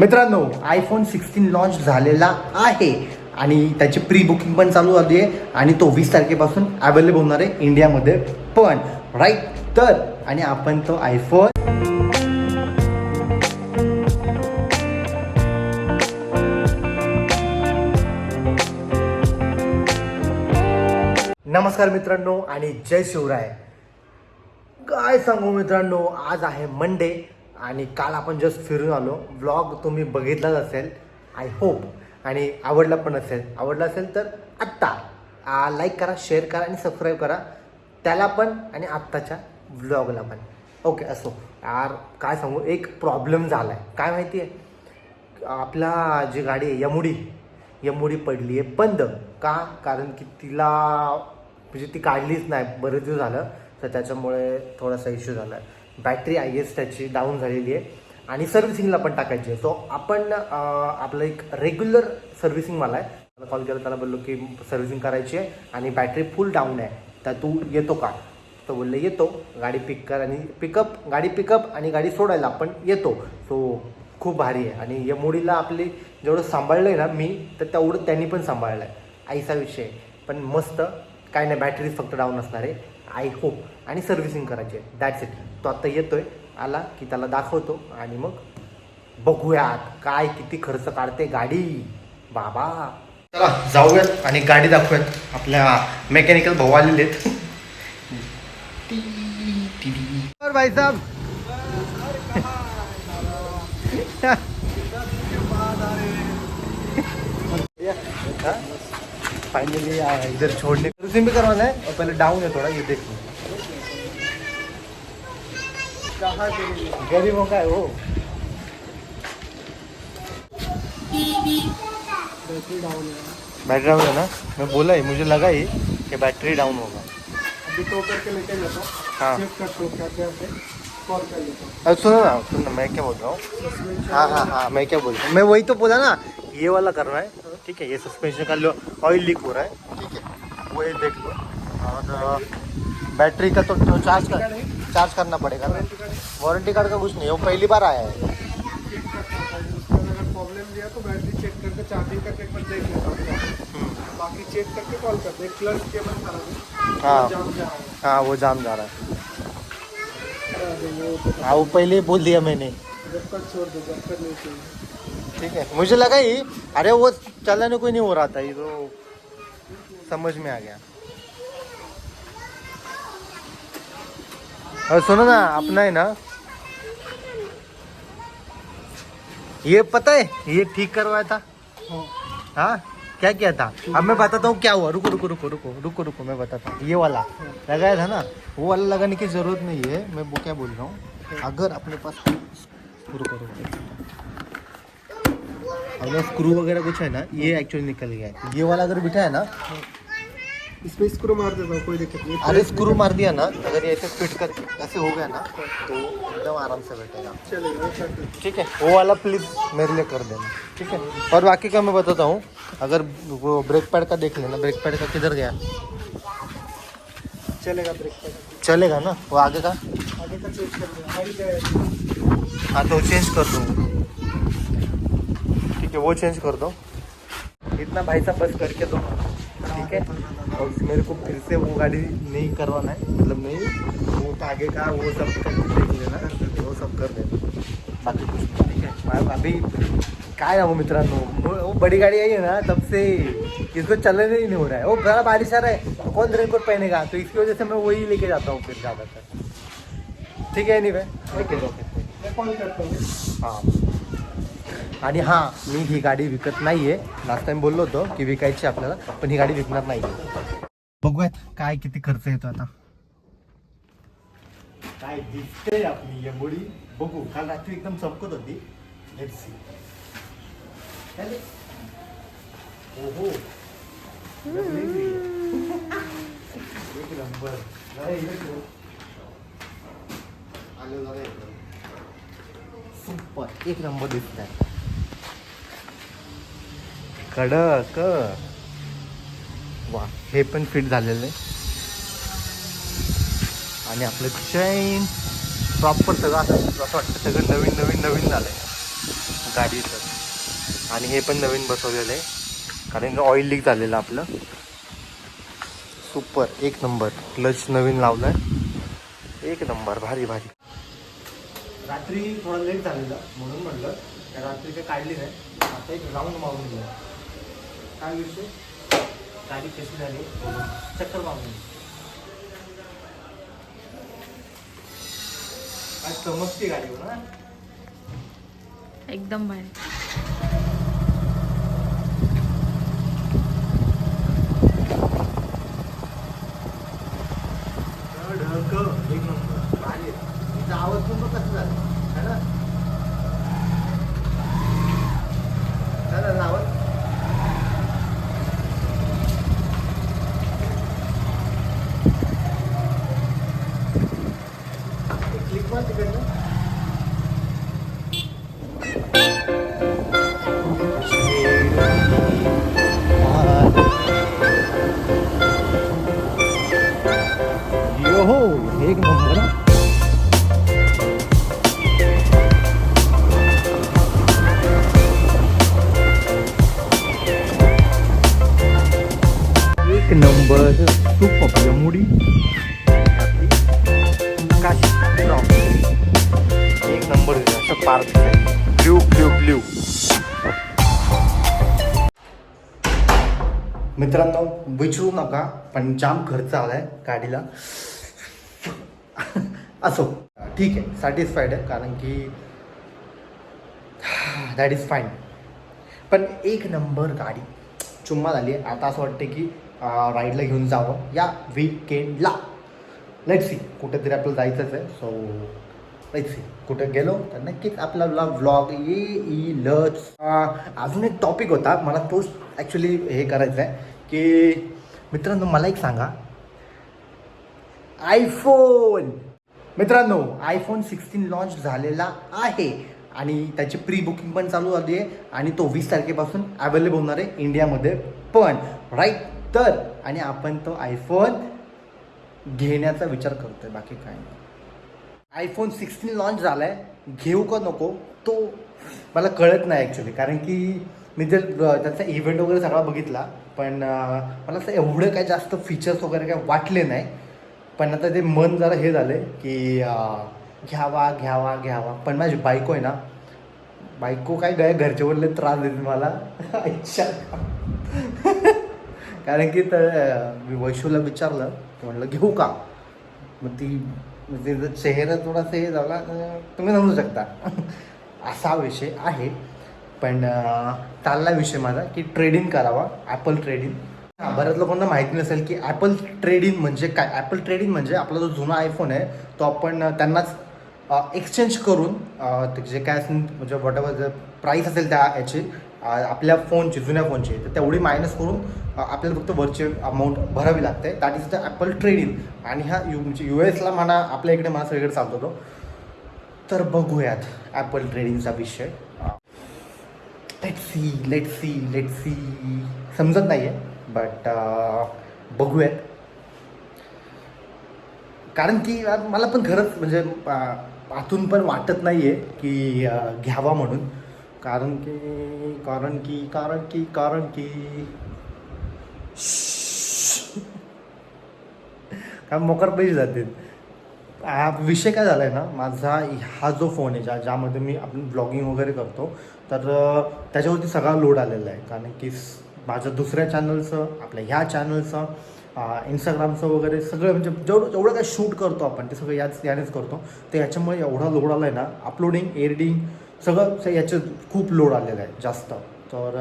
मित्रांनो iPhone sixteen launch झालेला आहे आणि त्याची प्री बुकिंग पण चालू झाली आहे आणि तो वीस तारखेपासून अवेलेबल होणार आहे इंडियामध्ये पण राईट तर आणि आपण तो आयफोन नमस्कार मित्रांनो आणि जय शिवराय. काय सांगू मित्रांनो आज आहे मंडे आणि काल आपण जस्ट फिरून आलो. व्लॉग तुम्ही बघितलाच असेल. आय होप आणि आवडला पण असेल. आवडला असेल तर आत्ता. लाईक करा शेअर करा आणि सबस्क्राईब करा. त्याला पण आणि आत्ताच्या व्लॉगला पण. ओके असो. यार काय सांगू? एक प्रॉब्लेम झाला आहे काय माहिती आहे आपला जी गाडी आहे यमुडी. यमुडी पडली आहे. बंद. का? कारण की तिला म्हणजे ती काढलीच नाही. बरेच दिवस झालं. तर त्याच्यामुळे थोडासा इश्यू झाला आहे बॅटरी आय एस त्याची डाऊन झालेली आहे. आणि सर्व्हिसिंगला पण टाकायची आहे. सो आपण आपलं एक रेग्युलर सर्व्हिसिंगवाला आहे. त्याला कॉल केला त्याला बोललो की सर्व्हिसिंग करायची आहे आणि बॅटरी फुल डाऊन आहे. तर तू येतो का? तो बोलले येतो. गाडी पिक कर आणि पिकअप गाडी पिकअप आणि गाडी सोडायला आपण येतो. सो खूप भारी आहे. आणि या मुडीला आपली जेवढं सांभाळलं आहे ना मी तर तेवढं त्यांनी पण सांभाळलं आहे आईचा विषय आहे. पण मस्त काय नाही बॅटरी फक्त डाऊन असणार आहे. आय होप आणि सर्व्हिसिंग करायची आहे. दॅट्स इट तो आत्ता येतोय आला की त्याला दाखवतो आणि मग बघूयात काय किती खर्च काढते गाडी. बाबा. चला जाऊयात आणि गाडी दाखवूयात. आपल्या मेकॅनिकल भाऊ आलेले भाई साहब. फाइनली इधर छोड़ने सर्विसिंग भी करवाना है और पहले डाउन है थोड़ा ये देखो गरीबों का है वो। बैटरी डाउन है। ना? मैं बोला ही मुझे लगा ही कि बैटरी डाउन होगा। अभी तो करके लेके जाता हूँ। हाँ। लेता सुनो ना सुनो मैं क्या बोल रहा हूँ? हाँ हाँ हाँ मैं क्या बोल रहा हूँ? मैं वही तो बोला ना ये वाला करना है। ठीक है ये सस्पेंशन का लो ऑयल लीक हो रहा है। ठीक है वो ये देख लो। और बैटरी का तो, तो चार्ज कर चार्ज करना पड़ेगा ना। वारंटी कार्ड का कुछ नहीं वो पहली बार आया है। हूँ। हूँ वो जाम जा रहा है। हाँ वो पहले ही बोल दिया मैंने। ठीक है मुझे लगा ही अरे वो चलाने कोई नहीं हो रहा था ये तो समझ में आ गया। और सुनो ना, अपना है ना, ये पता है, ये ठीक करवाया था? हाँ हाँ क्या किया था? अब मैं बताता हूँ क्या हुआ। रुको रुको रुको रुको रुको रुको, मैं बताता हूँ। ये वाला, लगाया था ना, वो वाला लगाने की ज़रूरत नहीं है। मैं वो क्या बोल रहा हूँ? अगर अपने पास रुको रुको। अगर स्क्रू वगैरह कुछ है ना ये एक्चुअली निकल गया है। ये वाला अगर बिठा है ना इसमें स्क्रू मार देता हूँ कोई दिक्कत नहीं। अरे स्क्रू मार दिया ना अगर ये ऐसे फिट कर ऐसे हो गया ना तो एकदम आराम से बैठेगा। ठीक है वो वाला प्लीज़ मेरे लिए कर देना। ठीक है और बाकी का मैं बताता हूँ अगर वो ब्रेक पैड का देख लेना ब्रेक पैड का किधर गया। चलेगा ब्रेक पैड चलेगा ना वो आगे का? आगे का चेक कर है तो चेंज कर दो ठीक है वो चेंज कर दो। इतना भाई साहब बस करके दो। ठीक है? और मेरे को फिर से वो गाड़ी नहीं करवाना है मतलब नहीं वो तो आगे का वो सब करके देख लेना वो सब कर देना। बाकी कुछ ठीक है अभी काय ना वो मित्रांनो? वो बड़ी गाड़ी आई है ना तब से इसको चलने ही नहीं हो रहा है। वो बड़ा बारिश आ रहा है तो कौन रेनकोट पहनेगा? तो इसकी वजह से मैं वही लेके जाता हूँ फिर ज़्यादातर। ठीक है नहीं भाई करता हूँ। हाँ। आणि हां मी ही गाडी विकत नाही आहे लास्ट टाइम बोललो होतो की विकायची आपल्याला पण ही गाडी विकणार नाही बघूयात काय किती खर्च येतो आता. काय दिसते आपली या बघू काल रात्री एकदम चमकत होती. ओहो. एक नंबर. सुपर एक नंबर दिसत आहे कडक. वा हे पण फिट झालेलं आहे. आणि आपलं चैन प्रॉपर सगळं असं असं वाटतं सगळं नवीन नवीन नवीन झालं आहे गाडीचं आणि हे पण नवीन बसवलेलं आहे. कारण ऑइल लीक झालेलं आपलं. सुपर एक नंबर क्लच नवीन लावलं आहे एक नंबर भारी भारी. रात्री थोडं लेट झालेलं म्हणून म्हटलं त्या रात्री काही काढली नाही. आता एक राऊंड मारून घ्या काय विषय? गाडी कशी झाली? चक्कर मागून काय समजते गाडी ना एकदम भारी. एक नंबर असं पार्क ब्ल्यू ब्ल्यू ब्ल्यू मित्रांनो विचारू नका पण जाम खर्च आलाय गाडीला. असो. ठीक आहे सॅटिस्फाईड आहे कारण की दॅट इज फाईन पण एक नंबर गाडी. चुम्मा झाली आहे. आता असं वाटतं की राईडला घेऊन जावं या वीकेंडला लेट सी कुठेतरी आपल्याला जायचंच आहे. सो लेट सी कुठे गेलो तर नक्कीच आपला व्लॉग येईलच. लच अजून एक टॉपिक होता मला तोच ॲक्च्युली हे करायचं आहे की मित्रांनो मला एक सांगा. आयफोन मित्रांनो आयफोन सिक्स्टीन लॉन्च झालेला आहे आणि त्याची प्री बुकिंग पण चालू झाली आहे आणि तो वीस तारखेपासून अवेलेबल होणार आहे इंडियामध्ये. पण राईट तर आणि आपण तो आयफोन घेण्याचा विचार करतोय बाकी काय नाही. आयफोन सिक्स्टीन लॉन्च झाला आहे घेऊ का नको? तो मला कळत नाही ॲक्च्युली कारण की मी जर त्याचा इव्हेंट वगैरे सगळा बघितला पण मला असं एवढं काय जास्त फीचर्स वगैरे काय वाटले नाही. पण आता ते मन जरा हे झालं की घ्यावा घ्यावा घ्यावा. पण माझी बायको आहे ना बायको काय काय घरचे वडले त्रास देते मला. अच्छा कारण की तर मी वैशूला विचारलं की म्हटलं घेऊ का? मग ती म्हणजे जर चेहरा थोडासा हे झाला तर तुम्ही समजू शकता. असा विषय आहे. पण चालला विषय माझा की ट्रेडिंग करावा ॲपल ट्रेडिंग हां बऱ्याच लोकांना माहिती नसेल की ॲपल ट्रेडिंग म्हणजे काय? ॲपल ट्रेडिंग म्हणजे आपला जो जुना आयफोन आहे तो आपण त्यांनाच एक्सचेंज करून ते जे काय असेल म्हणजे वॉट एव्हर जे प्राईस असेल त्या याची आपल्या फोनची जुन्या फोनची. तर तेवढी मायनस करून आपल्याला फक्त वरची अमाऊंट भरावी लागते. That is the Apple trading आणि हा यू म्हणजे यू एसला म्हणा आपल्या इकडे म्हणा सगळीकडे चालतो तो. तर बघूयात ॲपल ट्रेडिंगचा विषय. Let see let see let see समजत नाही आहे बट बघूयात. कारण की मला पण खरंच म्हणजे आतून पण वाटत नाही आहे की घ्यावा म्हणून. कारण की कारण की कारण की कारण की. काय मोकार पैसे जातील. विषय काय झाला आहे ना माझा हा जो फोन आहे ज्या ज्यामध्ये मी आपण ब्लॉगिंग वगैरे करतो तर त्याच्यावरती सगळा लोड आलेला आहे. कारण की माझं दुसऱ्या चॅनलचं आपल्या ह्या चॅनलचं इंस्टाग्रामचं वगैरे सगळं म्हणजे जेवढं जेवढं काय शूट करतो आपण ते सगळं याच यानेच करतो. तर याच्यामुळे एवढा लोड आला आहे ना अपलोडिंग एडिटिंग सगळं याचे खूप लोड आलेलं आहे जास्त. तर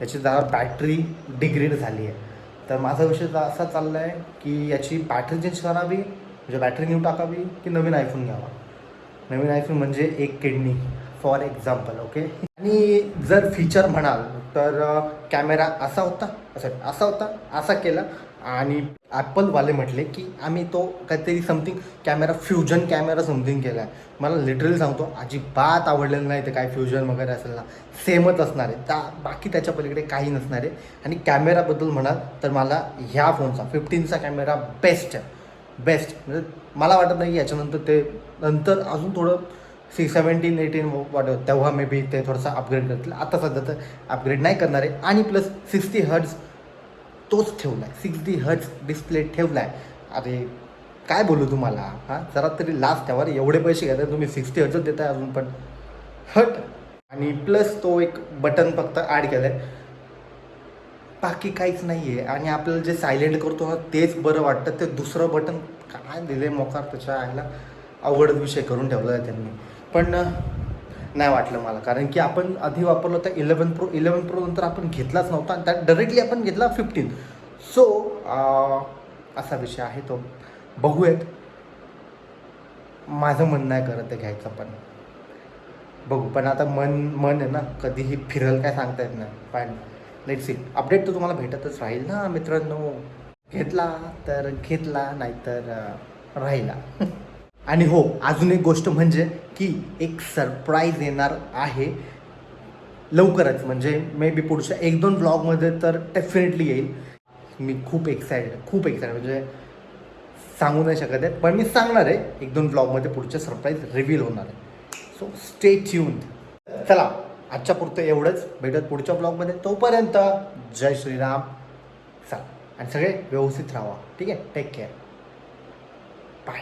याची जरा बॅटरी डिग्रेड झाली आहे. तर माझा विषय असा चालला आहे की याची बॅटरी चेंज करावी म्हणजे बॅटरी न्यू टाकावी की नवीन आयफोन घ्यावा? नवीन आयफोन म्हणजे एक किडनी फॉर एक्झाम्पल ओके आणि जर फीचर म्हणाल तर कॅमेरा असा होता असं असा होता असा केला. आणि ॲपलवाले म्हटले की आम्ही तो काहीतरी something camera fusion camera something केला आहे मला लिटरली सांगतो अजिबात आवडलेलं नाही ते काय फ्युजन वगैरे असेल ना. सेमच असणार आहे. त्या बाकी त्याच्या पलीकडे काही नसणार आहे. आणि कॅमेराबद्दल म्हणाल तर मला ह्या फोनचा फिफ्टीनचा कॅमेरा बेस्ट आहे. बेस्ट म्हणजे मला वाटत नाही की याच्यानंतर ते नंतर अजून थोडं सिक्स सेवन्टीन एटीन वाटत तेव्हा मे बी ते थोडंसं अपग्रेड करतील. आता सध्या तर अपग्रेड नाही करणार आहे. आणि प्लस सिक्स्टी हर्ट्स तोच ठेवला आहे सिक्सटी हज डिस्प्ले ठेवला आहे अरे काय बोलू तुम्हाला? हां जरा तरी लास्ट ठेवा रे. एवढे पैसे घेता तुम्ही सिक्स्टी हजच देताय अजून पण. हट आणि प्लस तो एक बटन फक्त ॲड केलं आहे बाकी काहीच नाही आहे आणि आपल्याला जे सायलेंट करतो ना तेच बरं वाटतं. ते दुसरं बटन काय दिले मोकार त्याच्या आईला? अवघड विषय करून ठेवला आहे त्यांनी. पण नाही वाटलं मला. कारण की आपण आधी वापरलं होतं इलेवन प्रो इलेवन प्रो नंतर आपण घेतलाच नव्हता आणि त्यात डायरेक्टली आपण घेतला फिफ्टीन सो असा विषय आहे तो. बघूयात. माझं मन नाही करत ते घ्यायचं पण. बघू पण आता मन मन आहे ना कधीही फिरल काय सांगता येत नाही. पण लेट सी अपडेट तर तुम्हाला भेटतच राहील ना मित्रांनो. घेतला तर घेतला नाहीतर राहिला. आणि हो अजून एक गोष्ट म्हणजे की एक सरप्राईज येणार आहे लवकरच. म्हणजे मे बी पुढच्या एक दोन ब्लॉगमध्ये तर डेफिनेटली येईल. मी खूप एक्सायटेड खूप एक्सायटेड म्हणजे सांगू नाही शकत आहे पण मी सांगणार आहे एक दोन ब्लॉगमध्ये पुढचे सरप्राईज रिव्हील होणार आहे. सो स्टे ट्यून चला आजच्या पुरतं एवढंच. भेटत पुढच्या ब्लॉगमध्ये तोपर्यंत जय श्रीराम. चला आणि सगळे व्यवस्थित राहा. ठीक आहे? Take care bye